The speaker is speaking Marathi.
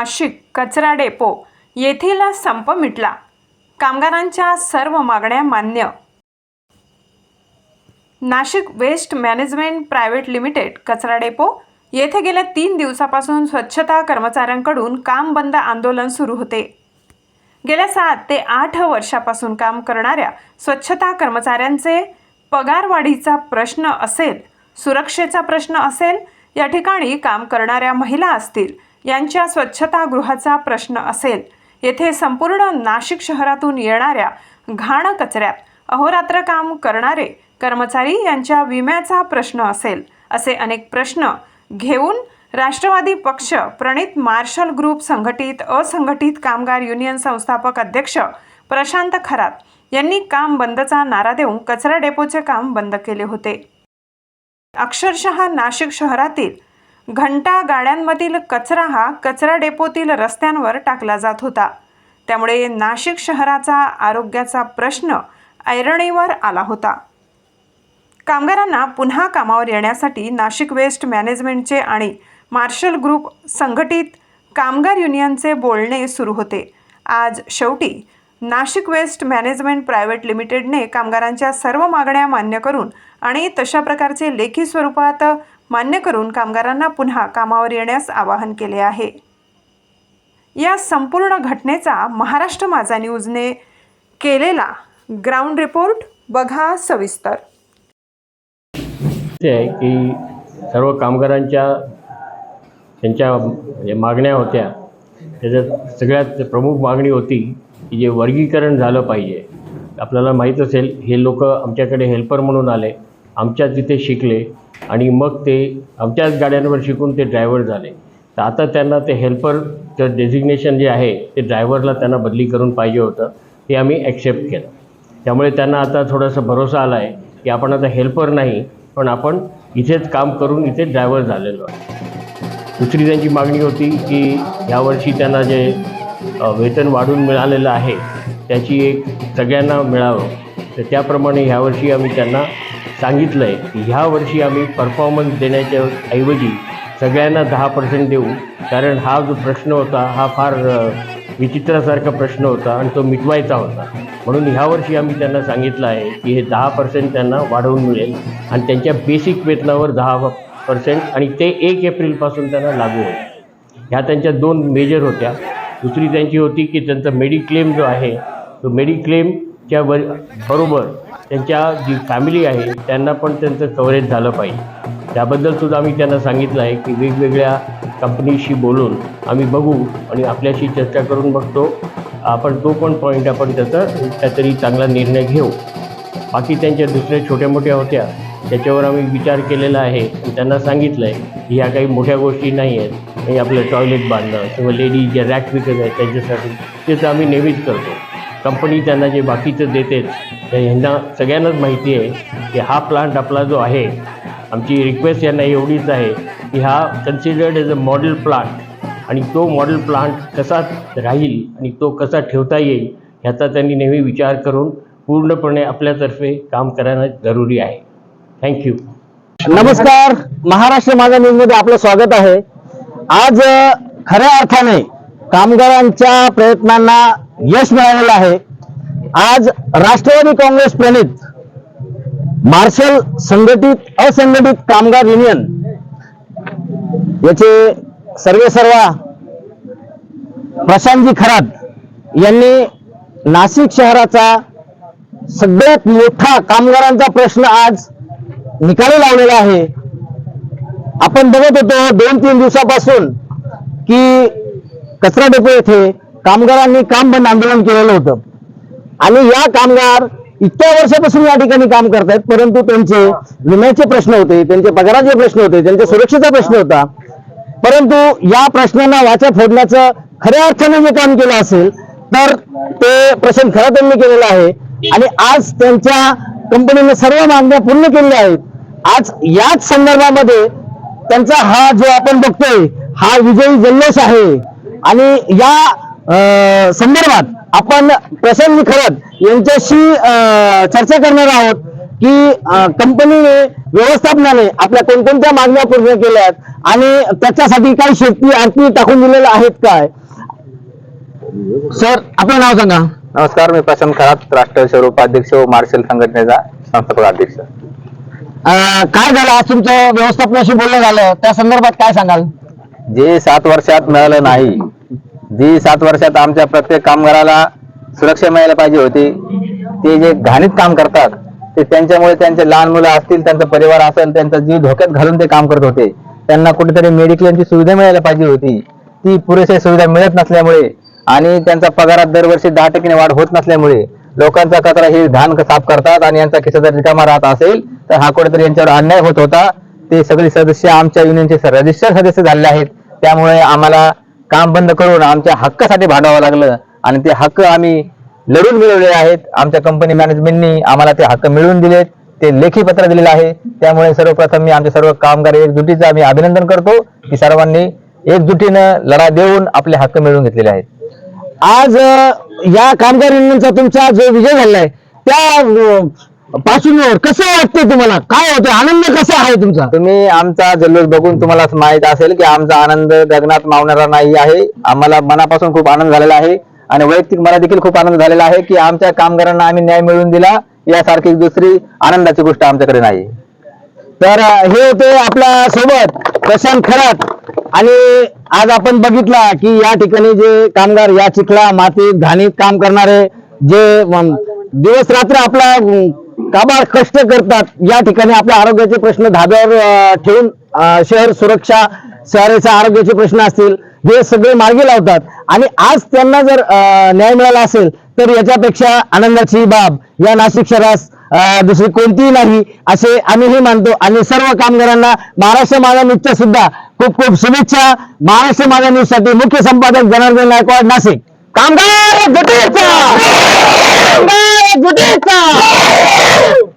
नाशिक कचरा डेपो येथील संप मिटला. कामगारांच्या सर्व मागण्या मान्य. Nashik waste management private limited कचरा डेपो येथे गेल्या तीन दिवसापासून स्वच्छता कर्मचाऱ्यांकडून काम बंद आंदोलन सुरू होते. गेल्या सात ते आठ वर्षापासून काम करणाऱ्या स्वच्छता कर्मचाऱ्यांचे पगारवाढीचा प्रश्न असेल सुरक्षेचा प्रश्न असेल या ठिकाणी काम करणाऱ्या महिला असतील यांच्या स्वच्छतागृहाचा प्रश्न असेल. येथे संपूर्ण नाशिक शहरातून येणाऱ्या घाण कचऱ्यात अहोरात्र काम करणारे कर्मचारी यांच्या विम्याचा प्रश्न असेल असे अनेक प्रश्न घेऊन राष्ट्रवादी पक्ष प्रणित मार्शल ग्रुप संघटित असंघटित कामगार युनियन संस्थापक अध्यक्ष प्रशांत खरात यांनी काम बंदचा नारा देऊन कचरा डेपोचे काम बंद केले होते. अक्षरशः नाशिक शहरातील घंटा गाड्यांमधील कचरा हा कचरा डेपोतील रस्त्यांवर टाकला जात होता. त्यामुळे नाशिक शहराचा आरोग्याचा प्रश्न ऐरणीवर आला होता. कामगारांना पुन्हा कामावर येण्यासाठी नाशिक वेस्ट मॅनेजमेंटचे आणि मार्शल ग्रुप संघटित कामगार युनियनचे बोलणे सुरू होते. आज शेवटी नाशिक वेस्ट मॅनेजमेंट प्रायव्हेट लिमिटेडने कामगारांच्या सर्व मागण्या मान्य करून आणि तशा प्रकारचे लेखी स्वरूपात मान्य करून कामगारांना पुन्हा कामावर येण्यास आवाहन केले आहे. या संपूर्ण घटनेचा महाराष्ट्र माझा न्यूजने केलेला ग्राउंड रिपोर्ट बघा सविस्तर. ते आहे की सर्व कामगारांच्या त्यांच्या म्हणजे मागण्या होत्या. त्याच्यात सगळ्यात प्रमुख मागणी होती की जे वर्गीकरण झालं पाहिजे. आपल्याला माहीत असेल हे लोक आमच्याकडे हेल्पर म्हणून आले. आमच्या तिथे शिकले. आणि मग ते आमच्याच गाड्यांवर शिकून ते ड्रायव्हर झाले. तर आता त्यांना ते हेल्परचं डेझिग्नेशन जे आहे ते ड्रायव्हरला त्यांना बदली करून पाहिजे होतं हे आम्ही ॲक्सेप्ट केलं. त्यामुळे त्यांना आता थोडासा भरोसा आला आहे की आपण आता हेल्पर नाही पण आपण इथेच काम करून इथे ड्रायव्हर झालेलो आहे. दुसरी त्यांची मागणी होती की यावर्षी त्यांना जे वेतन वाढून मिळालेलं आहे त्याची एक सगळ्यांना मिळावं. तर त्याप्रमाणे ह्यावर्षी आम्ही त्यांना सांगितलं आहे की ह्या वर्षी आम्ही परफॉर्मन्स देण्याच्या ऐवजी सगळ्यांना दहा पर्सेंट देऊ. कारण हा जो प्रश्न होता हा फार विचित्रासारखा प्रश्न होता आणि तो मिटवायचा होता. म्हणून ह्यावर्षी आम्ही त्यांना सांगितलं आहे की हे दहा पर्सेंट त्यांना वाढवून मिळेल आणि त्यांच्या बेसिक वेतनावर दहा पर्सेंट आणि ते एक एप्रिलपासून त्यांना लागू होईल. ह्या त्यांच्या दोन मेजर होत्या. दुसरी त्यांची होती की त्यांचा मेडिक्लेम जो आहे तो मेडिक्लेम मेडिक्लेमच्या वर बरोबर त्यांच्या जी फॅमिली आहे त्यांना पण त्यांचं कव्हरेज झालं पाहिजे. त्याबद्दल सुद्धा आम्ही त्यांना सांगितलं आहे की वेगवेगळ्या कंपनीशी बोलून आम्ही बघू आणि आपल्याशी चर्चा करून बघतो. आपण तो पण पॉईंट आपण त्याचा काहीतरी चांगला निर्णय घेऊ. बाकी त्यांच्या दुसऱ्या छोट्या मोठ्या होत्या त्याच्यावर आम्ही विचार केलेला आहे. त्यांना सांगितलं आहे की ह्या काही मोठ्या गोष्टी नाही आहेत. आणि आपलं टॉयलेट बांधणं किंवा लेडीज ज्या रॅक विकत आहेत त्यांच्यासाठी ते तर आम्ही नेहमीच करतो. कंपनी त्यांना जे बाकीचं देते तर ह्यांना सगळ्यांनाच माहिती आहे की हा प्लांट आपला जो आहे आमची रिक्वेस्ट यांना एवढीच आहे की हा considered as a model plant आणि तो मॉडेल प्लांट कसा राहील आणि तो कसा ठेवता येईल ह्याचा त्यांनी नेहमी विचार करून पूर्णपणे आपल्यातर्फे काम करणं जरुरी आहे. थँक्यू नमस्कार. महाराष्ट्र माझा न्यूजमध्ये आपलं स्वागत आहे. आज खऱ्या अर्थाने कामगारांच्या प्रयत्नांना यश मिळालेलं आहे. आज राष्ट्रवादी काँग्रेस प्रणित मार्शल संघटित असंघटित कामगार युनियन याचे सर्वे सर्वा प्रशांतजी खरात यांनी नाशिक शहराचा सगळ्यात मोठा कामगारांचा प्रश्न आज निकाली लावलेला आहे. आपण बघत होतो दोन तीन दिवसापासून की कचरा डेपो येथे कामगारांनी काम बंद आंदोलन केलेलं होतं. आणि या कामगार इतक्या वर्षापासून या ठिकाणी काम करतायत परंतु त्यांचे विम्याचे प्रश्न होते त्यांचे पगाराचे प्रश्न होते त्यांच्या सुरक्षेचा प्रश्न होता. परंतु या प्रश्नांना वाचा फोडण्याचं खऱ्या अर्थाने जे काम केलं असेल तर ते प्रश्न खरं त्यांनी केलेलं आहे. आणि आज त्यांच्या कंपनीने सर्व मागण्या पूर्ण केलेल्या आहेत. आज याच संदर्भामध्ये त्यांचा हा जो आपण बघतोय हा विजयी जल्लोष आहे. आणि या संदर्भात आपण प्रशांत खरत यांच्याशी चर्चा करणार आहोत की कंपनीने व्यवस्थापनाने आपल्या कोणकोणत्या मागण्या पूर्ण केल्या आहेत आणि त्याच्यासाठी काही शेती आणखी टाकून दिलेल्या आहेत काय? सर आपलं नाव सांगा. नमस्कार मी प्रशांत खरात राष्ट्रीय स्वरूपाध्यक्ष व मार्शल संघटनेचा संस्थापक अध्यक्ष. काय झालं? आज तुमचं व्यवस्थापनाशी बोलणं झालं. त्या संदर्भात काय सांगाल? जे सात वर्षात मिळालं नाही ही सात वर्षात आमच्या प्रत्येक कामगाराला सुरक्षा मिळायला पाहिजे होती. ते जे घाणीत काम करतात ते त्यांच्यामुळे त्यांचे लहान मुलं असतील त्यांचा परिवार असेल त्यांचा जीव धोक्यात घालून ते काम करत होते. त्यांना कुठेतरी मेडिक्लेमची सुविधा मिळायला पाहिजे होती. ती पुरेशी सुविधा मिळत नसल्यामुळे आणि त्यांचा पगारात दरवर्षी दहा टक्के वाढ होत नसल्यामुळे लोकांचा कचरा हे घाण साफ करतात आणि यांचा खिसा जर रिकामा राहत असेल तर हा कुठेतरी यांच्यावर अन्याय होत होता. ते सगळे सदस्य आमच्या युनियनचे रजिस्टर सदस्य झालेले आहेत. त्यामुळे आम्हाला काम बंद करून आमच्या हक्कासाठी भांडावं लागलं. आणि ते हक्क आम्ही लढून मिळवले आहेत. आमच्या कंपनी मॅनेजमेंटनी आम्हाला ते हक्क मिळवून दिलेत. ते लेखी पत्र दिलेलं आहे. त्यामुळे सर्वप्रथम मी आमचे सर्व कामगार एकजुटीचं आम्ही अभिनंदन करतो. की सर्वांनी एकजुटीनं लढा देऊन आपले हक्क मिळवून घेतलेले आहेत. आज या कामगार युनियनचा तुमचा जो विजय झालाय त्या पासून कसं वाटतंय तुम्हाला? काय होतं आनंद कसा आहे तुमचा? तुम्ही आमचा जल्लोष बघून तुम्हाला माहीत असेल की आमचा आनंद गगनात मावणारा नाही आहे. आम्हाला मनापासून खूप आनंद झालेला आहे आणि वैयक्तिक मला देखील खूप आनंद झालेला आहे की आमच्या कामगारांना आम्ही न्याय मिळवून दिला. यासारखी दुसरी आनंदाची गोष्ट आमच्याकडे नाही. तर हे होते आपल्यासोबत प्रशांत खरात. आणि आज आपण बघितला की या ठिकाणी जे कामगार या चिखला मातीत घाणीत काम करणारे जे दिवस रात्र आपला काबाड कष्ट करतात. या ठिकाणी आपल्या आरोग्याचे प्रश्न धाब्यावर ठेवून शहर सुरक्षा शहराच्या आरोग्याचे प्रश्न असतील हे सगळे मार्गी लावतात. आणि आज त्यांना जर न्याय मिळाला असेल तर याच्यापेक्षा आनंदाची बाब या नाशिक शहरास दुसरी कोणतीही नाही असे आम्हीही मानतो. आणि सर्व कामगारांना महाराष्ट्र माझा न्यूजच्या सुद्धा खूप खूप शुभेच्छा. महाराष्ट्र माझा न्यूजसाठी मुख्य संपादक जनार्दन नायकवाड नाशिक. कामगार Buddhism!